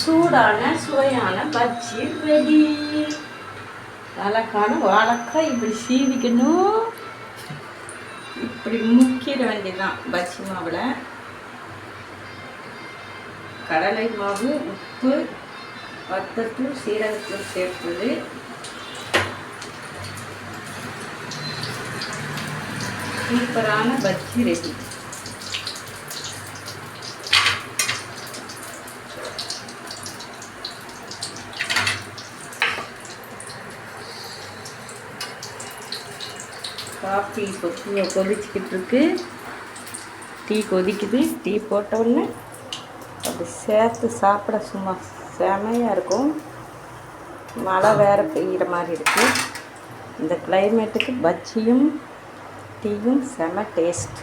சூடான சுவையான பஜ்ஜி ரெடி அழகான வாழைக்காய் இப்படி சீவிக்கணும். இப்படி முக்கிட வேண்டியதுதான் பஜ்ஜி மாவில். கடலை மாவு உப்பு வத்தத்தூள் சீரகத்தூள் சேர்த்தது. சூப்பரான பஜ்ஜி ரெடி. காஃபி கொதி கொதிச்சுக்கிட்டு இருக்கு. டீ கொதிக்குது. டீ போட்ட உடனே அப்படி சேர்த்து சாப்பிட சும்மா செமையாக இருக்கும். மழை வேறு பெய்கிற மாதிரி இருக்குது இந்த கிளைமேட்டுக்கு பஜ்ஜியும் టీயும் సెమ టేస్ట్